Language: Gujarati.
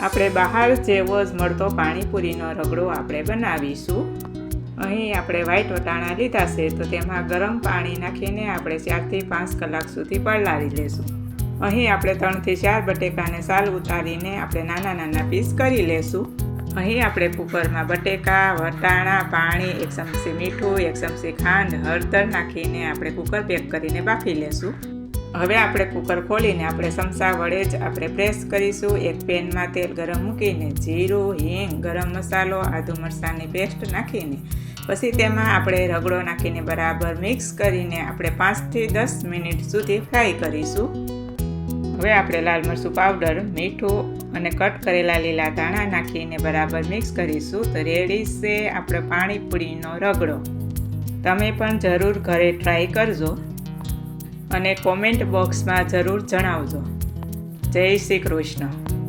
આપણે બહાર જેવો જ મળતો પાણીપુરીનો રગડો આપણે બનાવીશું. અહીં આપણે વ્હાઈટ વટાણા લીધા છે, તો તેમાં ગરમ પાણી નાખીને આપણે ચારથી પાંચ કલાક સુધી પલાળી લેશું. અહીં આપણે ત્રણથી ચાર બટેકાને સાલ ઉતારીને આપણે નાના નાના પીસ કરી લેશું. અહીં આપણે કુકરમાં બટેકા, વટાણા, પાણી, એક ચમચી મીઠું, એક ચમચી ખાંડ, હળદર નાખીને આપણે કુકર પેક કરીને બાફી લેશું. હવે આપણે કુકર ખોલીને આપણે ચમચા વડે જ આપણે પ્રેસ કરીશું. એક પેનમાં તેલ ગરમ મૂકીને જીરું, હિંગ, ગરમ મસાલો, આદુ મરચાંની પેસ્ટ નાખીને પછી તેમાં આપણે રગડો નાખીને બરાબર મિક્સ કરીને આપણે પાંચથી દસ મિનિટ સુધી ફ્રાય કરીશું. હવે આપણે લાલ મરચું પાવડર મીઠું અને કટ કરેલા લીલા ધાણા નાખીને બરાબર મિક્સ કરીશું. તો રેડી છે આપણે પાણીપુરીનો રગડો. તમે પણ જરૂર ઘરે ટ્રાય કરજો. અને કોમેન્ટ બોક્સમાં જરૂર જણાવજો. જય શ્રી કૃષ્ણ.